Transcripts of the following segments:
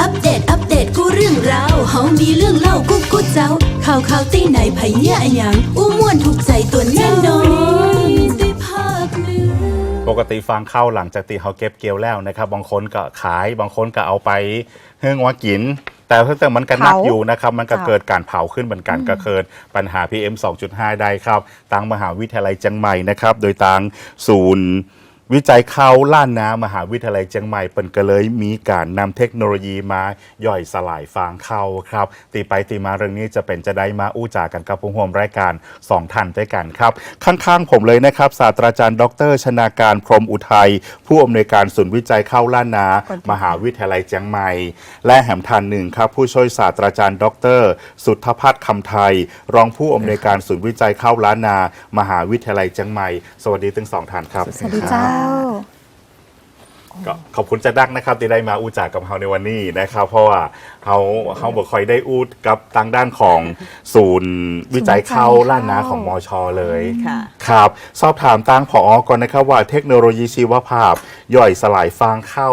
อัปเดต อัปเดต กูเรื่องราวเฮามีเรื่องเล่ากูกูเจ้า ข่าวข่าวตีไหนไผเนี่ยอะหยังอู้ม่วนถูกใจตัวแน่นอนได้ภาคเหนือปกติฟางข้าวหลังจากตีเขาเก็บเกี่ยวแล้วนะครับ บางคนก็ขาย บางคนก็เอาไปเฮืองว่ากิน แต่เพิ่งแต่มันก็นักเผาอยู่นะครับ มันก็ค่ะ เกิดการเผาขึ้นเหมือนกันก็เกิดปัญหา PM 2.5 ได้ครับทางมหาวิทยาลัยเชียงใหม่นะครับ โดยทางศูนย์ วิจัยเข้าล้านน้ำมหาวิทยาลัยเชียงใหม่เปิ่นก็เลยมีการนำเทคโนโลยีมาย่อยสลายฟางเข้าครับ ตีไปตีมาเรื่องนี้จะเป็นจะได้มาอู้จากันกับผู้ร่วมรายการสองท่านด้วยกันครับ ข้างๆผมเลยนะครับศาสตราจารย์ ดร ชนาการพรหมอุทัย ผู้อำนวยการศูนย์วิจัยเข้าล้านนามหาวิทยาลัยเชียงใหม่ และแหมทันหนึ่งครับ ผู้ช่วยศาสตราจารย์ ดร สุทธพัฒน์คำไทย รองผู้อำนวยการศูนย์วิจัยเข้าล้านนามหาวิทยาลัยเชียงใหม่ สวัสดีทั้งสองท่านครับ สวัสดีเจ้าก็ขอบคุณจะดักนะครับที่ได้มาอู้จากกับเราในวันนี้นะครับ เพราะว่าเขาเขาบอกคอยได้อู้กับทางด้านของศูนย์วิจัยเข้าล้านนาของมอชอเลยค่ะครับ สอบถามทางผอก่อนนะครับว่าเทคโนโลยีชีวภาพ ย่อยสลายฟางเข้า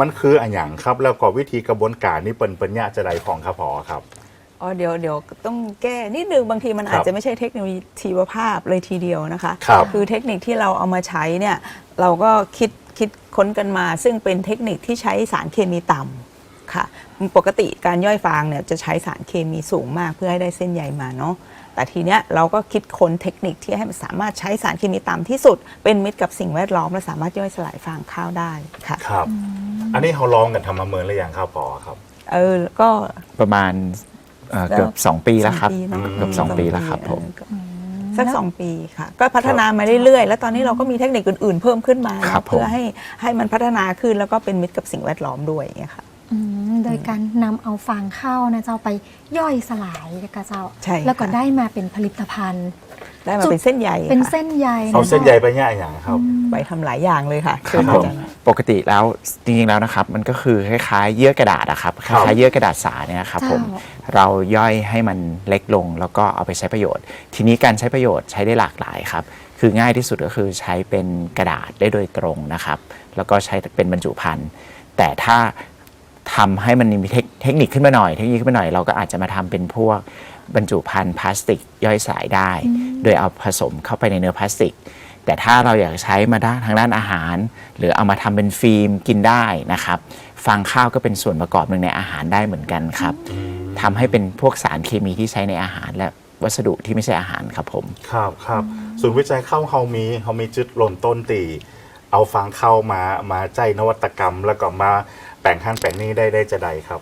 มันคืออันหยังครับ แล้วก็วิธีกระบวนการนี่เป็นปัญญาจะใดของครับผอครับ อ๋อเดี๋ยวเดี๋ยวต้องแก้นิดนึงบางทีมันครับอาจจะไม่ใช่เทคโนโลยีชีวภาพเลยทีเดียวนะคะครับอเทคนิคที่เราเอามาใช้เนี่ยเราก็คิดคิดค้นกันมา ซึ่งเป็นเทคนิคที่ใช้สารเคมีต่ำค่ะปกติการย่อยฟางเนี่ยจะใช้สารเคมีสูงมากเพื่อให้ได้เส้นใยมาเนาะแต่ทีเนี้ยเราก็คิดค้นเทคนิคที่ให้มันสามารถใช้สารเคมีต่ำที่สุด เป็นมิตรกับสิ่งแวดล้อมและสามารถย่อยสลายฟางข้าวได้ค่ะครับ อันนี้เขาลองกันทำมาเมินหรือยังครับผอครับ เออก็ประมาณ เอ่อเกือบ2ปีแล้วครับ สองปีเนอะ เกือบ2ปีแล้วครับผมสักสองปีค่ะ ก็พัฒนามาเรื่อยๆ แล้วตอนนี้เราก็มีเทคนิคอื่นๆ เพิ่มขึ้นมาครัเนาะบผม เพื่อให้ให้มันพัฒนาขึ้นแล้วก็เป็นมิตรกับสิ่งแวดล้อมด้วยอย่างเงี้ยค่ะ อืมโดยการนำเอาฟางข้าวนะเจ้าไปย่อยสลายนะคะเจ้า ใช่ค่ะแล้วก็ได้มาเป็นผลิตภัณฑ์ ได้มาเป็นเส้นใยเป็นค่ะเส้นใยะเอาเส้นใยจ้ไปย่าอย่างครับ ไปทำหลายอย่างเลยค่ะครับณผมอาจารย์ ปกติแล้วจริงๆแล้วนะครับ มันก็คือคล้ายๆเยื่อกระดาษอะครับคครับ ล้ายๆเยื่อกระดาษสาเนี่ยครับผมเราย่อยให้มันเล็กลงแล้วก็เอาไปใช้ประโยชน์ ทีนี้การใช้ประโยชน์ใช้ได้หลากหลายครับ คือง่ายที่สุดก็คือใช้เป็นกระดาษได้โดยตรงนะครับ แล้วก็ใช้เป็นบรรจุภัณฑ์แต่ถ้าทำให้มันมีเทค เทคนิคขึ้นมาหน่อยเทคนิคขึ้นมาหน่อยเราก็อาจจะมาทำเป็นพวกบรรจุภัณฑ์พลาสติกย่อยสลายได้ โดยเอาผสมเข้าไปในเนื้อพลาสติก แต่ถ้าเราอยากใช้มาด้านทางด้านอาหาร หรือเอามาทำเป็นฟิล์มกินได้นะครับฟางข้าวก็เป็นส่วนประกอบหนึ่งในอาหารได้เหมือนกันครับทำให้เป็นพวกสารเคมีที่ใช้ในอาหารและวัสดุที่ไม่ใช่อาหารครับผมครับครับศูนย์วิจัยเข้าเฮามีเฮามีจุดหล่นต้นตี เอาฟางเข้ามามาใจนวัตกรรม แล้วก็มาแป่งขั้นแป่งนี้ได้ได้จะใดครับ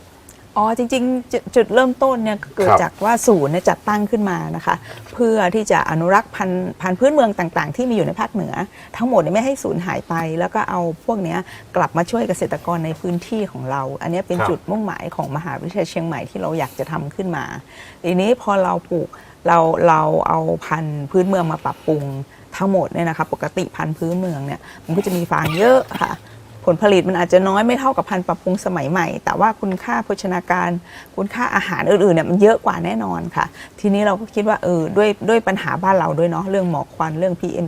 อ๋อจริงๆจุดจุดเริ่มต้นเนี่ยเกิดครับจากว่าศูนย์เนี่ยจัดตั้งขึ้นมานะคะ เพื่อที่จะอนุรักษ์พันธุ์พันธุ์พื้นเมืองต่างๆ ที่มีอยู่ในภาคเหนือ ทั้งหมดเนี่ยไม่ให้สูญหายไป แล้วก็เอาพวกเนี้ยกลับมาช่วยเกษตรกรในพื้นที่ของเรา อันเนี้ยเป็นครับจุดมุ่งหมายของมหาวิทยาลัยเชียงใหม่ที่เราอยากจะทำขึ้นมาทีนี้พอเราปลูกเราเราเอาพันธุ์พื้นเมืองมาปรับปรุงทั้งหมดเนี่ยนะคะปกติพันธุ์พื้นเมืองเนี่ยมันก็จะมีฟางเยอะค่ะ ผลผลิตมันอาจจะน้อยไม่เท่ากับพันธุ์ปรับปรุงสมัยใหม่ แต่ว่าคุณค่าโภชนาการ คุณค่าอาหารอื่นๆเนี่ยมันเยอะกว่าแน่นอนค่ะ ทีนี้เราก็คิดว่าเออด้วยด้วยปัญหาบ้านเราด้วยเนาะเรื่องหมอกควันเรื่อง PM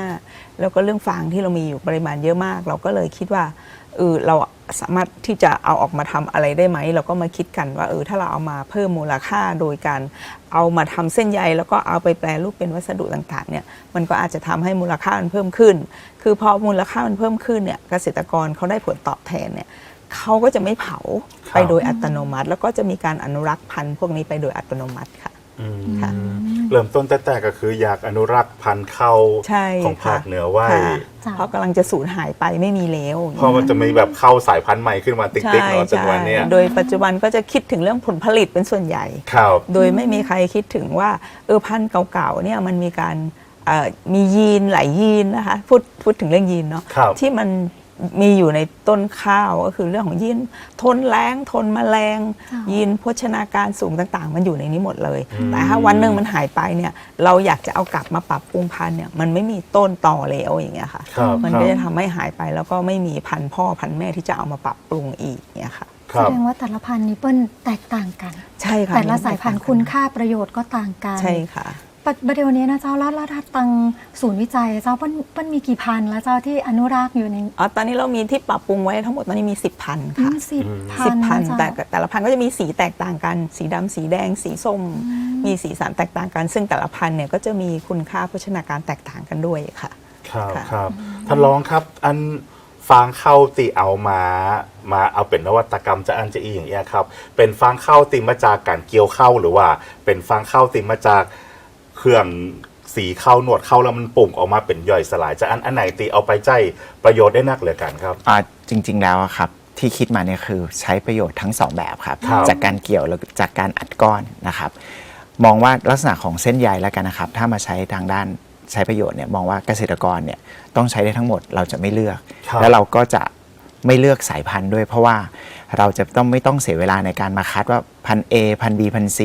2.5 แล้วก็เรื่องฟางที่เรามีอยู่ปริมาณเยอะมาก เราก็เลยคิดว่า เออเราสามารถที่จะเอาออกมาทำอะไรได้ไหม เราก็มาคิดกันว่าเออถ้าเราเอามาเพิ่มมูลค่าโดยการเอามาทำเส้นใย แล้วก็เอาไปแปลรูปเป็นวัสดุต่างๆเนี่ยมันก็อาจจะทำให้มูลค่ามันเพิ่มขึ้น คือพอมูลค่ามันเพิ่มขึ้นเนี่ยเกษตรกรเขาได้ผลตอบแทนเนี่ยเขาก็จะไม่เผาไปโดยอัตโนมัติ แล้วก็จะมีการอนุรักษ์พันธุ์พวกนี้ไปโดยอัตโนมัติค่ะ อืมค่ะเริ่มต้นแต่ๆก็คืออยากอนุรักษ์พันธุ์เข้าใช่ของค่ะภาคเหนือไว้ค่ะ จ้ะ เพราะกำลังจะสูญหายไปไม่มีแล้วเพราะมันจะมีแบบเข้าสายพันธุ์ใหม่ขึ้นมาติ๊กๆเนาะจนวันเนี้ยโดยปัจจุบันก็จะคิดถึงเรื่องผลผลิตเป็นส่วนใหญ่ครับโดยไม่มีใครคิดถึงว่าเออพันธุ์เก่าๆเนี่ยมันมีการเอ่อมียีนหลายยีนนะคะพูดพูดถึงเรื่องยีนเนาะครับที่มัน มีอยู่ในต้นข้าวก็คือเรื่องของยีนทนแรงทนแมลงค่ะยีนโภชนาการสูงต่างๆ มันอยู่ในนี้หมดเลยอืมแต่ถ้าวันหนึ่งมันหายไปเนี่ยเราอยากจะเอากลับมาปรับปรุงพันธุ์เนี่ยมันไม่มีต้นต่อแล้วอย่างเงี้ยค่ะ ครับมันคก็รับจะทำให้หายไปแล้วก็ไม่มีพันธุ์พ่อพันธุ์แม่ที่จะเอามาปรับปรุงอีกเนี่ยค่ะ คแสรับ ดงว่าแต่ละพันธุ์นี้เปิ้ลแตกต่างกัน ใช่ค่ะแต่ละสายพันธุ์คุณค่าประโยชน์ก็ต่างกัน ใช่ค่ะ ปัจจุบันเดี๋ยวนี้นะเจ้าแล้วแล้วถ้าตังศูนย์วิจัย เจ้าเปิ้นเปิ้นมีกี่พันแล้วเจ้าที่อนุรักษ์อยู่ในอ๋อตอนนี้เรามีที่ปรับปรุงไว้ทั้งหมดตอนนี้มี 10พันค่ะสิบพัสินบพันนะเจ้าแต่แต่ละพันก็จะมีสีแตกต่างกัน สีดำสีแดง สีส้ม มีสีสันแตกต่างกัน ซึ่งแต่ละพันธุ์เนี่ยก็จะมีคุณค่าโภชนาการแตกต่างกันด้วยค่ะครับค่ะครับท่านรองครับอันฟางข้าวตีเอามามาเอาเป็นนวัตกรรมจะอันจะอีอย่างเงี้ยครับเป็นฟางข้าวตีมาจากการเกี่ยวข้าวหรือว่า เป็นฟางข้าวตีมาจาก เครื่องสีข้าวหนวดข้าวแล้วมันปุ่งออกมาเป็นย่อยสลายจะอันอันไหนตีเอาไปใจประโยชน์ได้นักเหลือกันครับ อ่าจริง ๆ แล้วอะครับ ที่คิดมาเนี่ยคือใช้ประโยชน์ทั้งสองแบบครับ ครับ จากการเกี่ยวแล้วจากการอัดก้อนนะครับ มองว่าลักษณะของเส้นใยแล้วกันนะครับ ถ้ามาใช้ทางด้านใช้ประโยชน์เนี่ยมองว่าเกษตรกรเนี่ยต้องใช้ได้ทั้งหมดเราจะไม่เลือก ครับ แล้วเราก็จะไม่เลือกสายพันธุ์ด้วย เพราะว่าเราจะต้องไม่ต้องเสียเวลาในการมาคัดว่าพันธุ์ A พันธุ์ B พันธุ์ C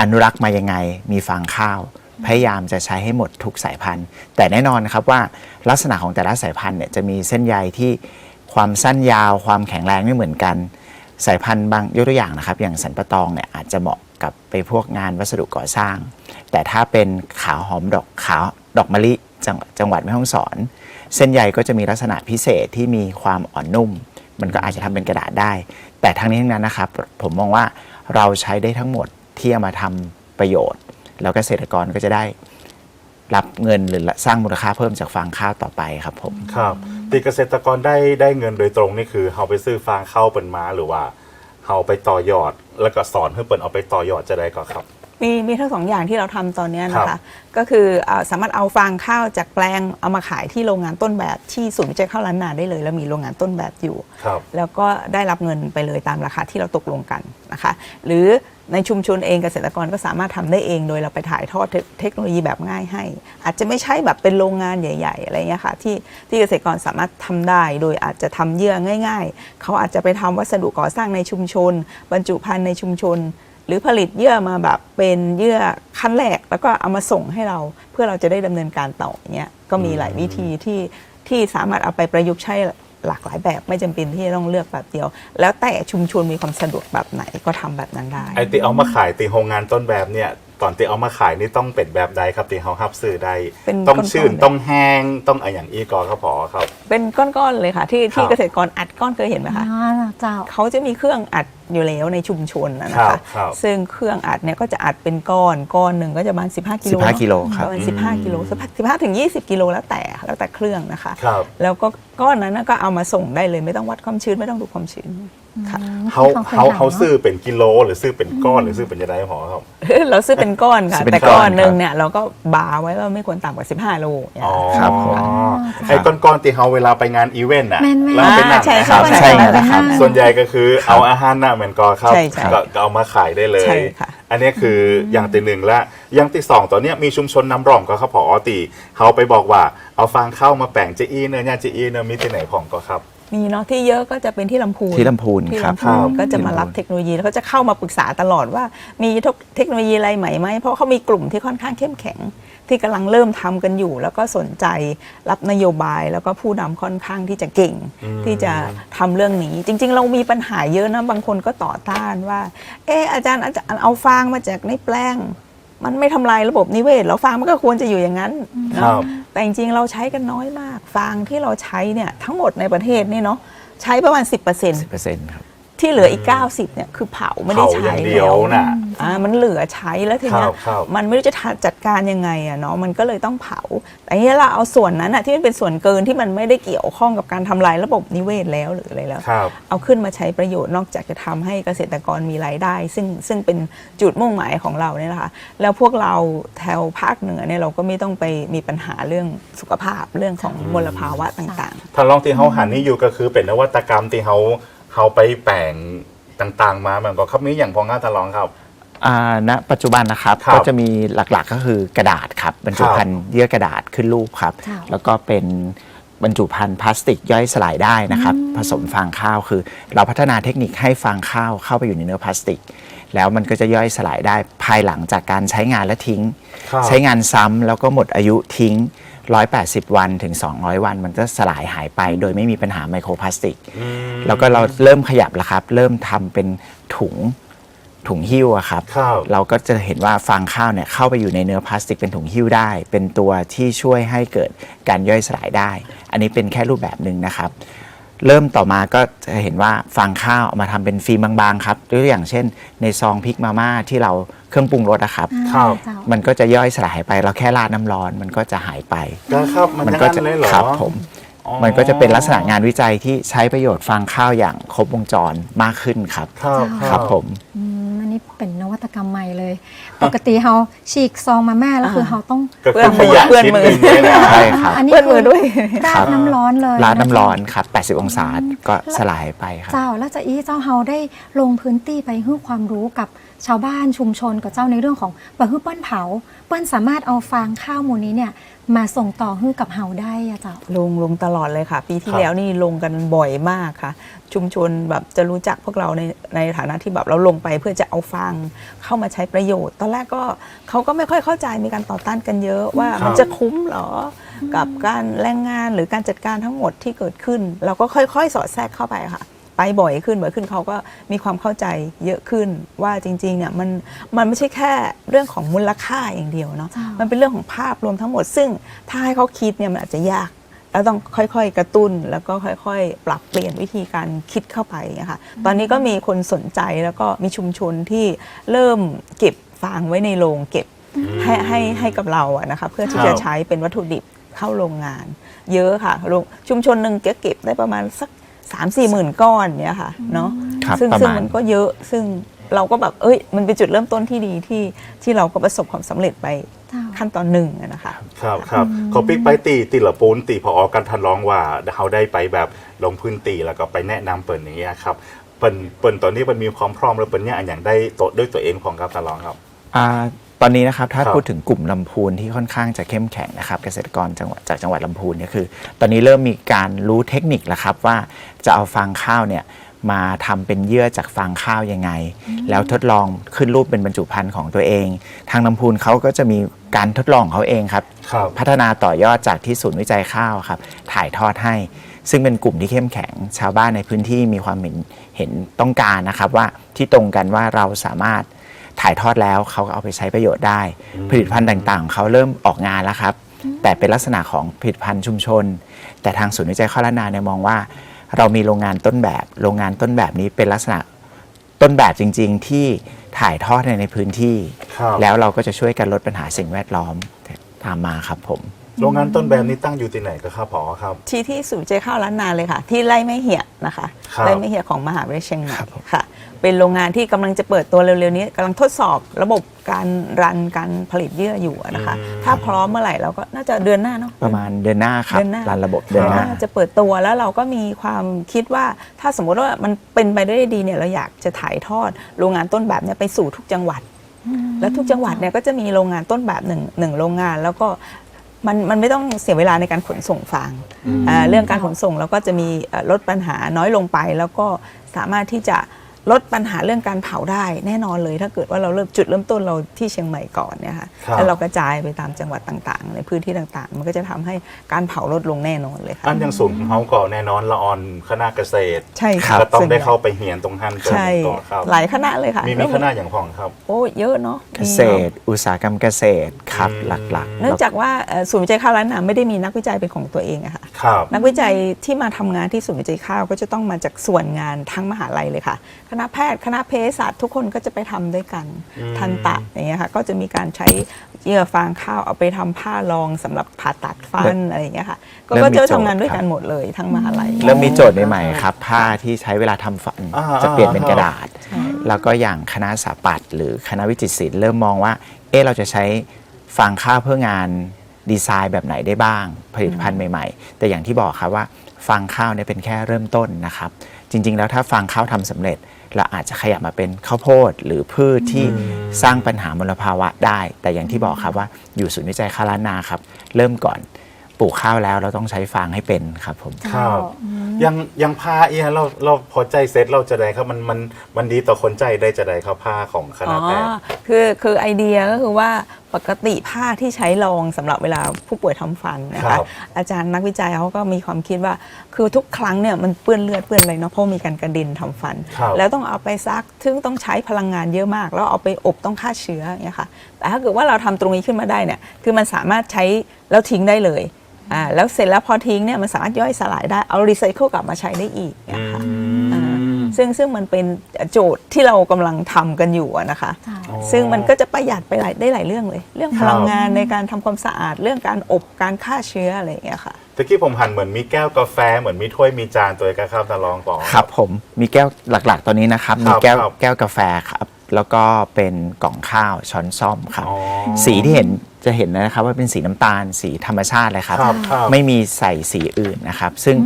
อนุรักษ์มายังไงมีฟางข้าว พยายามจะใช้ให้หมดทุกสายพันธุ์ แต่แน่นอนนะครับว่าลักษณะของแต่ละสายพันธุ์เนี่ยจะมีเส้นใยที่ความสั้นยาว ความแข็งแรงไม่เหมือนกัน สายพันธุ์บางยกตัวอย่างนะครับ อย่างสันปะตองเนี่ยอาจจะเหมาะกับไปพวกงานวัสดุก่อสร้าง แต่ถ้าเป็นขาวหอมดอกขาวดอกมะลิจังจังหวัดแม่ฮ่องสอน เส้นใยก็จะมีลักษณะพิเศษที่มีความอ่อนนุ่ม มันก็อาจจะทำเป็นกระดาษได้ แต่ทั้งนี้ทั้งนั้นนะครับ ผมมองว่าเราใช้ได้ทั้งหมดที่เอามาทำประโยชน์ แล้วเกษตรกรก็จะได้รับเงินหรือสร้างมูลค่าเพิ่มจากฟางข้าวต่อไปครับผม ครับตีเกษตรกรได้ได้เงินโดยตรงนี่คือเอาไปซื้อฟางข้าวเป็นม้าหรือว่าเอาไปต่อยอดแล้วก็สอนให้เปิดเอาไปต่อยอดจะได้ก็ครับ มีมีทั้งสองอย่างที่เราทำตอนเนี้ยนะครัคะ บ ก็คืออ่าสามารถเอาฟางข้าวจากแปลงเอามาขายที่โรงงานต้นแบบที่ศูนย์วิจัยข้าวล้านนาได้เลย แล้วมีโรงงานต้นแบบอยู่ ครับ แล้วก็ได้รับเงินไปเลยตามราคาที่เราตกลงกันนะคะ หรือในชุมชนเองเกษตรกรก็สามารถทำได้เองโดยเราไปถ่ายทอดเทคเทคโนโลยีแบบง่ายให้ อาจจะไม่ใช่แบบเป็นโรงงานใหญ่ ๆ อะไรเงี้ยค่ะที่ที่เกษตรกรสามารถทำได้ โดยอาจจะทำเยื่อง่าย ๆ เขาอาจจะไปทำวัสดุก่อสร้างในชุมชน บรรจุภัณฑ์ในชุมชน หรือผลิตเยื่อมาแบบเป็นเยื่อขั้นแรกแล้วก็เอามาส่งให้เราเพื่อเราจะได้ดำเนินการต่ออย่างเงี้ยก็มีหลายวิธีที่ที่สามารถเอาไปประยุกต์ใช้หลากหลายแบบไม่จำเป็นที่จะต้องเลือกแบบเดียว แล้วแต่ชุมชนมีความสะดวกแบบไหนก็ทำแบบนั้นได้ไอตีเอามาขายตีโรงงานต้นแบบเนี่ยตอนตีเอามาขายนี่ต้องเป็นแบบใดครับตีเขาฮับซื้อได้เป็นต้องก้อนๆชื่นเลยต้องแห้งต้องอะไรอย่างอีกอครับพอครับ เป็นก้อนๆเลยค่ะ ที่ที่ครับเกษตรกรอัดก้อนเคยเห็นไหมคะอ่าเจ้าเขาจะมีเครื่องอัด อยู่แล้วในชุมชนนะครัคะบครับซึ่งเครื่องอัดเนี่ยก็จะอัดเป็นก้อนก้อนหนึ่งก็จะประมาณ15กิโล15กิโลครับ ประมาณ15กิโล15ถึง20 กิโลแล้วแต่แล้วแต่เครื่องนะคะ ครับ แล้วก็ก้อนนั้นนะก็เอามาส่งได้เลยไม่ต้องวัดความชื้นไม่ต้องดูความชื้นค่ะ เขาเขาเขาซื้ซื้อเป็นกิโล หรือซื้อเป็นก้อนหรือซื้อเป็นยังไงพอครับ เราซื้อเป็นก้อนค่ะซื้อเป็นแต่ก้ก้ออนนหนึ่งครับ เนี่ยเราก็บาร์ไว้ว่าไม่ควรต่ำกว่า 15 โลเนี่ย อ๋อครับผม ไอ้ก้อนๆตีเขาเวลาไปงานอีเวนต์อะแม่นๆ แล้วเป็นหนังอ่าใช่นะคครัรับบใช่ ครับเป็นหน้าส่วนใหญ่ก็คือเอาอาหารหน้าเหมือนกอครับใช่ใช่ก็ก็เอามาขายได้เลย ใช่ค่ะ อันนี้คืออย่างที่หนึ่งและอย่างที่สองตอนเนี้ยมีชุมชนน้ำร่องก็ครับพอตีเขาไปบอกว่าเอาฟางเข้ามาแป่งเจอีเนื้อยาเจอีเนื้อมีที่ไหนผ่องก็ครับ มีเนาะที่เยอะก็จะเป็นที่ลำพูน ที่ลำพูนที่ครับ ลำพูนครับก็จะมารับเทคโนโลยีแล้วก็จะเข้ามาปรึกษาตลอดว่ามีเทคโนโลยีอะไรใหม่ไหมเพราะเขามีกลุ่มที่ค่อนข้างเข้มแข็ง ที่กำลังเริ่มทำกันอยู่ แล้วก็สนใจรับนโยบายแล้วก็ผู้นำค่อนข้างที่จะเก่ง ที่จะทำเรื่องนี้ จริง ๆ เรามีปัญหาเยอะนะบางคนก็ต่อต้านว่า เอออาจารย์อาจารย์เอาฟางมาจากในแปลงมันไม่ทำลายระบบนิเวศ แล้วฟางมันก็ควรจะอยู่อย่างนั้นครัเนาะบแต่จริงๆ เราใช้กันน้อยมาก ฟางที่เราใช้เนี่ยทั้งหมดในประเทศนี่เนาะใช้ประมาณ 10% 10%ครับ ที่เหลืออีก 90เนี่ยคือเผาไม่ได้เผาอใช้ย่างเดียวแล้วน่ะอ่ามันเหลือใช้แล้วทีเนี้คยรับครับมันไม่รู้จะจัดการยังไงอะเนาะมันก็เลยต้องเผาแต่เนี้ยเราเอาส่วนนั้นอะที่มันเป็นส่วนเกินที่มันไม่ได้เกี่ยวข้องกับการทำลายระบบนิเวศแล้วหรืออะไรแล้ว ครับ เอาขึ้นมาใช้ประโยชน์นอกจากจะทำให้เกษตรกรมีรายได้ ซึ่งซึ่งเป็นจุดมุ่งหมายของเราเนี่ยนะคะแล้วพวกเราแถวภาคเหนือเนี่ยเราก็ไม่ต้องไปมีปัญหาเรื่องสุขภาพเรื่องของมลภาวะต่างท่านลองที่เขาหันนี่อยู่ก็คือเป็นนวัตกรรมที่เขา เขาไปแปลงต่างๆ มาเหมือนกับครับมีอย่างพองาตะลองครับ อ่าณปัจจุบันนะครับครับก็จะมีหลักๆก็คือกระดาษครับบรรจุภัณฑ์เยื่อกระดาษขึ้นรูปครับ ค่ะ แล้วก็เป็นบรรจุภัณฑ์พลาสติกย่อยสลายได้นะครับ ผสมฟางข้าวคือ เราพัฒนาเทคนิคให้ฟางข้าวเข้าไปอยู่ในเนื้อพลาสติก แล้วมันก็จะย่อยสลายได้ภายหลังจากการใช้งานและทิ้ง ครับ ใช้งานซ้ำแล้วก็หมดอายุทิ้ง 180 วันถึง 200 วัน มันก็สลายหายไป โดยไม่มีปัญหาไมโครพลาสติก แล้วก็เราเริ่มขยับแล้วครับ เริ่มทำเป็นถุงถุงหิ้วอะครับ ครับ เราก็จะเห็นว่าฟางข้าวเนี่ยเข้าไปอยู่ในเนื้อพลาสติกเป็นถุงหิ้วได้ เป็นตัวที่ช่วยให้เกิดการย่อยสลายได้ อันนี้เป็นแค่รูปแบบหนึ่งนะครับ เริ่มต่อมาก็จะเห็นว่าฟางข้าวเอามาทำเป็นฟิล์มบางๆครับตัวอย่างเช่น ในซองพริกมาม่าที่เราเครื่องปรุงรสนะครับครับเจ้ามันก็จะย่อยสลายไป เราแค่ราดน้ำร้อนมันก็จะหายไปแล้วครับมันมันอก็ย่างจะนั้นเลยเหรอครับผมอ๋อมันก็จะเป็นลักษณะงานวิจัยที่ใช้ประโยชน์ฟางข้าวอย่างครบวงจรมากขึ้นครับครับครับผมอืมอั นนี้เป็นนวัตกรรมใหม่เลย ปกติเราฉีกซองมาแม่แล้วคือเราต้องก็คือขยะเปื้อนชิ้นมือหนึ่งเลยนะ ใช่ครับ อันนี้เปื้อนมือด้วย ราดน้ำร้อนเลยราดน้ำร้อนะคครับ 80 องศาก็สลายไปครับ เจ้าแล้วจะอี้เจ้าเฮาได้ลงพื้นที่ไปให้ความรู้กับชาวบ้านชุมชนกับเจ้าในเรื่องของปะฮื้อเปิ้นเผา เปิ้นสามารถเอาฟางข้าวมูลนี้เนี่ย มาส่งต่อฮื้อกับเฮาได้อะเจ้า ลงลงตลอดเลยค่ะ ปีที่ครับ แล้วนี่ลงกันบ่อยมากค่ะ ชุมชนแบบจะรู้จักพวกเราในในฐานะที่แบบเราลงไปเพื่อจะเอาฟางเข้ามาใช้ประโยชน์ ตอนแรกก็เขาก็ไม่ค่อยเข้าใจมีการต่อต้านกันเยอะว่าครับ มันจะคุ้มเหรอ กับการแรงงานหรือการจัดการทั้งหมดที่เกิดขึ้น เราก็ค่อยๆ สอดแทรกเข้าไปค่ะ ไปบ่อยขึ้นบ่อยขึ้นเขาก็มีความเข้าใจเยอะขึ้นว่าจริงๆเนี่ยมันมันไม่ใช่แค่เรื่องของมูลค่าอย่างเดียวเนาะใช่มันเป็นเรื่องของภาพรวมทั้งหมด ซึ่งถ้าให้เขาคิดเนี่ยมันอาจจะยากแล้วต้องค่อยๆ กระตุ้นแล้วก็ค่อยๆ ปรับเปลี่ยนวิธีการคิดเข้าไปนะคะตอนนี้ก็มีคนสนใจแล้วก็มีชุมชนที่เริ่มเก็บฟางไว้ในโรงเก็บให้ให้ให้กับเราอะนะคะเพื่อที่ครัจะบใช้เป็นวัตถุดิบเข้าโรงงาน เยอะค่ะโรงชุมชนหนึ่งก็เก็บได้ประมาณสัก 3 4มสี่หมื่นก้อนเนี่ยค่ะเนาะครับซึ่งประซึ่งมาณ มันก็เยอะซึ่งเราก็แบบเอ้ยมันเป็นจุดเริ่มต้นที่ดีที่ที่เราก็ประสบความสำเร็จไปเจ้า ขั้นตอนหนึ่งอะนะคะ ครับครับขอปิ๊กไปตีตีละปูนตีพออกันทันร้องว่าเขาได้ไปแบบลงพื้นตีแล้วก็ไปแนะนำเปิดอย่างเงี้ยครับเปิ่นเปิ่นตอนนี้มันมีความพร้อมแล้วเปิ่นเนี่ยอันอย่างได้โตด้วยตัวเองของครับทันร้องครับ อ่า ตอนนี้นะครับถ้าครับพูดถึงกลุ่มลำพูนที่ค่อนข้างจะเข้มแข็งนะครับ เกษตรกรจังหวัดจากจังหวัดลำพูนเนี่ยคือ ตอนนี้เริ่มมีการรู้เทคนิคแล้วครับว่าจะเอาฟางข้าวเนี่ยมาทำเป็นเยื่อจากฟางข้าวยังไง แล้วทดลองขึ้นรูปเป็นบรรจุภัณฑ์ของตัวเอง ทางลำพูนเขาก็จะมีการทดลองของเขาเองครับครับพัฒนาต่อยอดจากที่ศูนย์วิจัยข้าวครับถ่ายทอดให้ ซึ่งเป็นกลุ่มที่เข้มแข็ง ชาวบ้านในพื้นที่มีความเห็นเห็นต้องการนะครับว่าที่ตรงกันว่าเราสามารถ ถ่ายทอดแล้วเขาก็เอาไปใช้ประโยชน์ได้ ผลิตภัณฑ์ต่างๆ เขาเริ่มออกงานแล้วครับ แต่เป็นลักษณะของผลิตภัณฑ์ชุมชน แต่ทางศูนย์วิจัยข้าวล้านนาเนี่ยมองว่า เรามีโรงงานต้นแบบ โรงงานต้นแบบนี้เป็นลักษณะต้นแบบจริง ๆ ที่ถ่ายทอดในในพื้นที่ ครับ แล้วเราก็จะช่วยกันลดปัญหาสิ่งแวดล้อมตามมาครับผม โรงงานต้นแบบนี้ตั้งอยู่ที่ไหนก็ครับพอครับ ที่ที่ศูนย์ใจข้าวล้านนาเลยค่ะ ที่ไร่ไม่เหี่ยนะคะครับ ไร่ไม่เหี่ยของมหาวิทยาลัยเชียงใหม่ครับผมค่ะ เป็นโรงงานที่กำลังจะเปิดตัวเร็วๆนี้กำลังทดสอบระบบการรันการผลิตเยื่ออยู่อะนะคะอืมถ้าพร้อมเมื่อไหร่เราก็น่าจะเดือนหน้าเนาะ ประมาณเดือนหน้าครับเดือนหน้า รันระบบเดือนหน้า จะเปิดตัวแล้วเราก็มีความคิดว่าถ้าสมมุติว่ามันเป็นไปได้ดีเนี่ยเราอยากจะถ่ายทอดโรงงานต้นแบบเนี่ยไปสู่ทุกจังหวัด แล้วทุกจังหวัดเนี่ยก็จะมีโรงงานต้นแบบหนึ่งหนึ่งโรงงาน แล้วก็ มันมันไม่ต้องเสียเวลาในการขนส่งฟางอ่าเรื่องการขนส่งเราก็จะมีเอ่อลดปัญหาน้อยลงไป แล้วก็สามารถที่จะ ลดปัญหาเรื่องการเผาได้แน่นอนเลย ถ้าเกิดว่าเราเริ่มจุดเริ่มต้นเราที่เชียงใหม่ก่อนเนี่ยค่ะครับ แล้วเรากระจายไปตามจังหวัดต่างๆ ในพื้นที่ต่างๆ มันก็จะทำให้การเผาลดลงแน่นอนเลยค่ะอันยังสูงเขาก่อแน่นอนละออนคณะเกษตรใช่ค่ะก็ต้องได้ส่วนใหญ่เข้าไปเหียนตรงหันเติมใช่ก่อนครับหลายคณะเลยค่ะมีมีคณะอย่างของครับ โอ้เยอะเนาะเกษตร อุตสาหกรรมเกษตรครับอืม หลักๆเนื่องจากว่าเอ่อศูนย์วิจัยข้าวล้านนาไม่ได้มีนักวิจัยเป็นของตัวเองอะค่ะ ครับ นักวิจัยที่มาทำงานที่ศูนย์วิจัยข้าวก็จะต้องมาจากส่วนงานทั้งมหาลัยเลยค่ะคณะแพทย์คณะเภสัชทุกคนก็จะไปทำด้วยกันอืมทันตะอย่างเงี้ยค่ะก็จะมีการใช้เยื่อฟางข้าวเอาไปทำผ้ารองสำหรับผ่าตัดฟันอะไรอย่างเงี้ยค่ะก็เริ่ก็มมีจะโจทย์ทำงานด้วยครับกันหมดเลยทั้งมหาลัยเริ่มมีโจทย์ใหม่ๆครับ ผ้าที่ใช้เวลาทำฟันอ่าจะเปลี่ยนเป็นอ่ากระดาษ แล้วก็อย่างคณะสถาปัตย์หรือคณะวิจิตรศิลป์เริ่มมองว่าเออเราจะใช้ฟางข้าวเพื่องาน ดีไซน์แบบไหนได้บ้าง ผลิตภัณฑ์ใหม่ ๆ แต่อย่างที่บอกครับว่าฟางข้าวเนี่ยเป็นแค่เริ่มต้นนะครับ จริง ๆ แล้วถ้าฟางข้าวทำสำเร็จเราอาจจะขยับมาเป็นข้าวโพด หรือพืชที่สร้างปัญหามลภาวะได้ แต่อย่างที่บอกครับว่าอยู่ศูนย์วิจัยข้าวล้านนาครับ เริ่มก่อนปลูกข้าวแล้วเราต้องใช้ฟางให้เป็นครับผมครับอืม ยังยังผ้าเอียเราเราพอใจเซ็ตเราจะได้ครับ มันมันมันดีต่อคนใจได้จะได้ครับผ้าของคอ๋ณะอแพทย์ คือคือไอเดียก็คือว่าปกติผ้าที่ใช้รองสำหรับเวลาผู้ป่วยทำฟันนะครัคะบ อาจารย์นักวิจัยเขาก็มีความคิดว่า คือทุกครั้งเนี่ยมันเปื้อนเลือดเปื้อนอะไรเนาะเพราะมีการกระเด็นทำฟัน ครับแล้วต้องเอาไปซักซึ่งต้องใช้พลังงานเยอะมาก แล้วเอาไปอบต้องฆ่าเชื้ออย่างเงี้ยค่ะแต่ถ้าเกิดว่าเราทำตรงนี้ขึ้นมาได้เนี่ยคือมันสามารถใช้แล้วทิ้งได้เลย อ่าแล้วเสร็จแล้วพอทิ้งเนี่ยมันสามารถย่อยสลายได้เอารีไซเคิลกลับมาใช้ได้อีกเนี่ยค่ะอ่าซึ่งซึ่งมันเป็นโจทย์ที่เรากำลังทำกันอยู่อะนะคะเจ้าอ๋อ ซึ่งมันก็จะประหยัดไปหลายได้หลายเรื่องเลย เรื่องคพรับลังงานในการทำความสะอาดเรื่องการอบการฆ่าเชื้ออะไรอย่างเงี้ยค่ะ ตะกี้ผมหันเหมือนมีแก้วกาแฟเหมือนมีถ้วยมีจานตัวเองครับตาลองก่อนครับผมมีแก้วหลักๆ ตอนนี้นะครับครับมีแก้วครับ แก้วกาแฟครับ แล้วก็เป็นกล่องข้าวช้อนซ่อมครับ อ๋อสีที่เห็นจะเห็นนะครับว่าเป็นสีน้ำตาลสีธรรมชาติเลยครับ ครับครับ ไม่มีใส่สีอื่นนะครับ ซึ่ง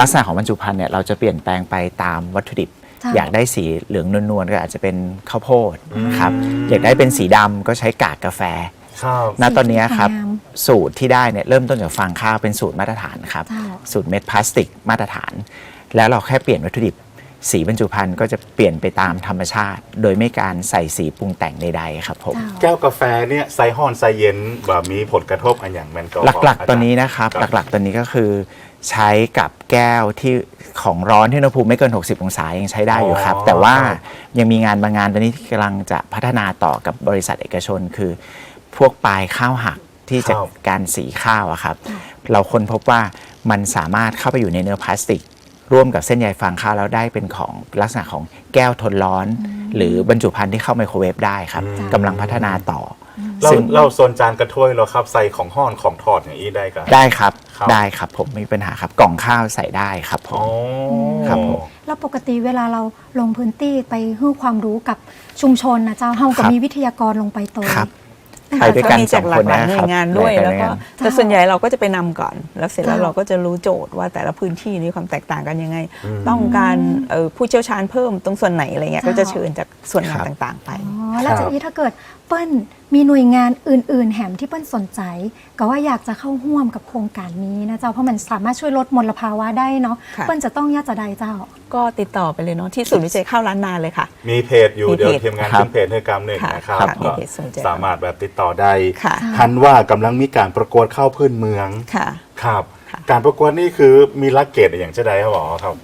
ลักษณะของบรรจุภัณฑ์เนี่ยเราจะเปลี่ยนแปลงไปตามวัตถุดิบจ้ะอยากได้สีเหลืองนวลๆก็อาจจะเป็นข้าวโพดครับอยากได้เป็นสีดำก็ใช้กากกาแฟ ครับ ณตอนเนี้ยครับสีงามสูตรที่ได้เนี่ยเริ่มต้นจากฟางข้าวเป็นสูตรมาตรฐานครับ เจ้าสูตรเม็ดพลาสติกมาตรฐาน แล้วเราแค่เปลี่ยนวัตถุดิบ สีบรรจุภัณฑ์ก็จะเปลี่ยนไปตามธรรมชาติ โดยไม่การใส่สีปรุงแต่งใดๆครับผมเจ้าแก้วกาแฟเนี่ยไซฮอนไซเย็นแบบมีผลกระทบอันอย่างแมนก็หลักๆตัวนี้นะครับครับ หลักๆตัวนี้ก็คือใช้กับแก้วที่ของร้อนที่อุณหภูมิไม่เกิน 60 องศายังใช้ได้อยู่ครับอ๋อแต่ว่าครับยังมีงานบางงานตอนนี้ที่กำลังจะพัฒนาต่อกับบริษัทเอกชน คือ พวกปลายข้าวหักที่จะการสีข้าวอะครับ เราค้นพบว่ามันสามารถเข้าไปอยู่ในเนื้อพลาสติก ร่วมกับเส้นใยฟางข้าวแล้วได้เป็นของลักษณะของแก้วทนร้อน หรือบรรจุภัณฑ์ที่เข้าไมโครเวฟได้ครับกำลังพัฒนาต่ออเราซึ่ง เราโซนจานกระถ้วยเราครับใส่ของห่อนของทอดอย่างนี้ได้กัน ได้ครับครับ ได้ครับผมไม่มีปัญหาครับกล่องข้าวใส่ได้ครับผอ๋อม ครับผม แล้วปกติเวลาเราลงพื้นที่ไปให้ความรู้กับชุมชนนะเจ้าเฮาก็ครับมีวิทยากรลงไปตัวครับ ไปด้วยกันมีสจาอกงหลาคกนหลายนะหน่ครัวบยงานด้วยไปแล้วนก็น แต่ส่วนใหญ่เราก็จะไปนำก่อน แล้วเสร็จแล้วเจ้าเราก็จะรู้โจทย์ว่าแต่ละพื้นที่มีความแตกต่างกันยังไงอืมต้องการเอ่อผู้เชี่ยวชาญเพิ่มตรงส่วนไหนอะไรเงี้ยเจ้าก็จะเชิญจากส่วนงานครับต่างๆไป อ๋อ แล้วครัจะบอีถ้าเกิดเปิ้ลมีหน่วยงานอื่น ๆ แหมที่เปิ้ลสนใจ ก็ว่าอยากจะเข้าร่วมกับโครงการนี้นะเจ้าเพราะมันสามารถช่วยลดมลภาวะได้เนาะค่ะ เปิ้ลจะต้องยาจะใดเจ้า ก็ติดต่อไปเลยเนาะที่ศูนย์วิจัยข้าวล้านนาเลยค่ะ มีเพจอยู่มีเดี๋ยวเพจทีมงานครับขึ้นเพจให้กำหนึ่งค่ะนะครับครับก็มีเพจสนใจ สามารถแบบติดต่อได้ค่ะ ทันว่ากำลังมีการประกวดเข้าพื้นเมืองค่ะ ครับ ค่ะ การประกวดนี่คือมีลักเกตอย่างเช่นใดครับหมอครับ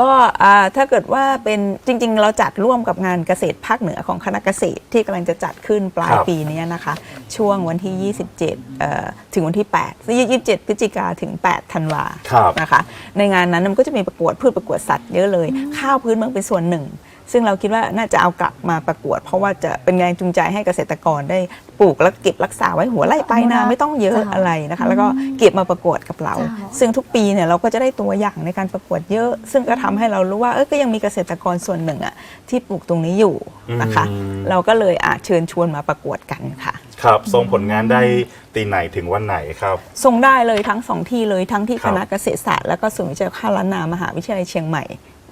ก็อ่าถ้าเกิดว่าเป็นจริง ๆ เราจัดร่วมกับงานเกษตรภาคเหนือของคณะเกษตรที่กำลังจะจัดขึ้นปลายครับปีนี้นะคะ ช่วงวันที่ 27เอ่อถึงวันที่ 8 27 พฤศจิกาถึง 8 ธันวาครับนะคะ ในงานนั้นมันก็จะมีประกวดพืชประกวดสัตว์เยอะเลย ข้าวพื้นเมืองเป็นส่วนหนึ่ง ซึ่งเราคิดว่าน่าจะเอากลับมาประกวด เพราะว่าจะเป็นแรงจูงใจให้เกษตรกรได้ปลูกแล้วเก็บรักษาไว้หัวไร่ปลายนาไม่ต้องเยอะเจ้าอะไรนะคะ แล้วก็เก็บมาประกวดกับเราเจ้าซึ่งทุกปีเนี่ยเราก็จะได้ตัวอย่างในการประกวดเยอะ ซึ่งก็ทำให้เรารู้ว่าเออก็ยังมีเกษตรกรส่วนหนึ่งอะที่ปลูกตรงนี้อยู่นะคะอืมเราก็เลยอาเชิญชวนมาประกวดกันค่ะครับส่งผลงานได้ตีไหนถึงวันไหนครับ ส่งได้เลยทั้งสองที่เลยทั้งที่ครัคบณะเกษตรศาสตร์ แล้วก็ศูนย์วิจัยข้าวล้านนามหาวิทยาลัยเชียงใหม่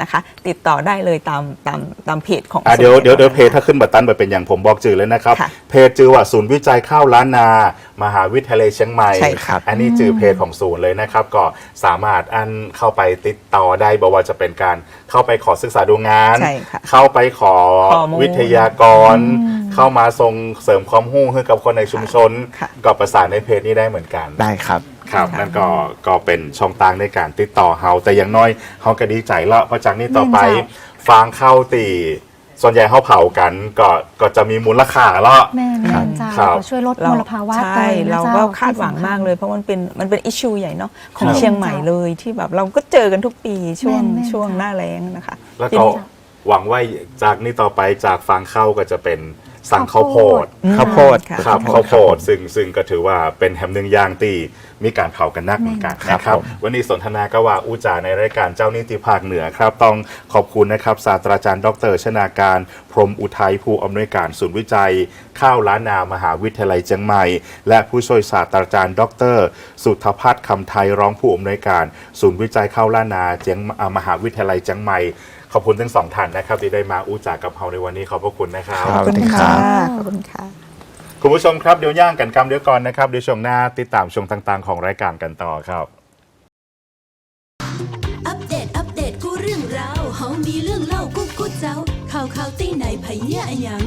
นะคะ ติดต่อได้เลยตามตามตามเพจของอะเดี๋ยวศูนเดี๋ยวเดี๋ยวเพวิจถ้าขึ้นบัตรตันไปเป็นอย่างผมบอกจือเลยนะครับ ค่ะเพจจือว่าศูนย์วิจัยข้าวล้านนา มหาวิทยาลัยเชียงใหม่ ใช่ครับ อันนี้จือเพจของศูนย์เลยนะครับ ก็สามารถอันเข้าไปติดต่อได้บอกว่าจะเป็นการเข้าไปขอศึกษาดูงาน ใช่ค่ะ เข้าไปขอข้อมูลวิทยากร เข้ามาส่งเสริมความรู้ให้กับคนในชุมชนค่ะ ก็ประสานในเพจนี้ได้เหมือนกัน ได้ครับ ครับค่ะนั่นก็ก็เป็นช่องทางในการติดต่อเฮาแต่อย่างน้อยเฮาก็ดีใจละเพราะจากนี้ต่อไปแม่นจ้ฟางเข้าตีส่วนใหญ่เฮาเผากันก็ก็จะมีมูลค่าละแม่แม่เจ้าครับก็ช่วยลดมลภาวะใช่ไปนะเราจ้ก็คาดหวังที่สำญมากเลย เพราะมันเป็นมันเป็นอิชชูใหญ่เนาะของครับเชียงใหม่เลยที่แบบเราก็เจอกันทุกปีช่วงแม่นๆ ช่วงค่ะหน้าแล้งนะคะ แล้วก็หวังว่าจากนี้ต่อไปจากฟางเข้าก็จะเป็น สั่งข้าวโพด ข้าวโพดค่ะ ครับข้าข้าววโพโพดดซึ่งซึ่งก็ถือว่าเป็นแฮมหนึ่งอย่างที่มีการเผากันนักเหมือนกันครับนะครับผม วันนี้สนทนาก็ว่าอุจาในรายการเจ้านิติภาคเหนือครับ ต้องขอบคุณนะครับ ศาสตราจารย์ดร ชนาการ พรหมอุทัยผู้อำนวยการศูนย์วิจัย ข้าวล้านนามหาวิทยาลัยเชียงใหม่ และผู้ช่วยศาสตราจารย์ดร สุทธพัฒน์คำไทยรองผู้อำนวยการ ศูนย์วิจัยข้าวล้านนาเจียงอ่ามหาวิทยาลัยเชียงใหม่ ขอบคุณทั้งสองท่านนะครับที่ได้มาอู้จากกับเราในวันนี้ขอบพระคุณนะครับ ขอบคุณค่ะ ขอบคุณค่ะ คุณผู้ชมครับเดี๋ยวย่างกันคำเดี๋ยวก่อนนะครับเดี๋ยวช่วงหน้าติดตามชมต่างๆ ของรายการกันต่อครับ อัปเดต อัปเดต กูเรื่องราวเฮามีเรื่องเล่ากูกูเจ้า ข่าวข่าวตีไหนไผเหี้ยอะหยัง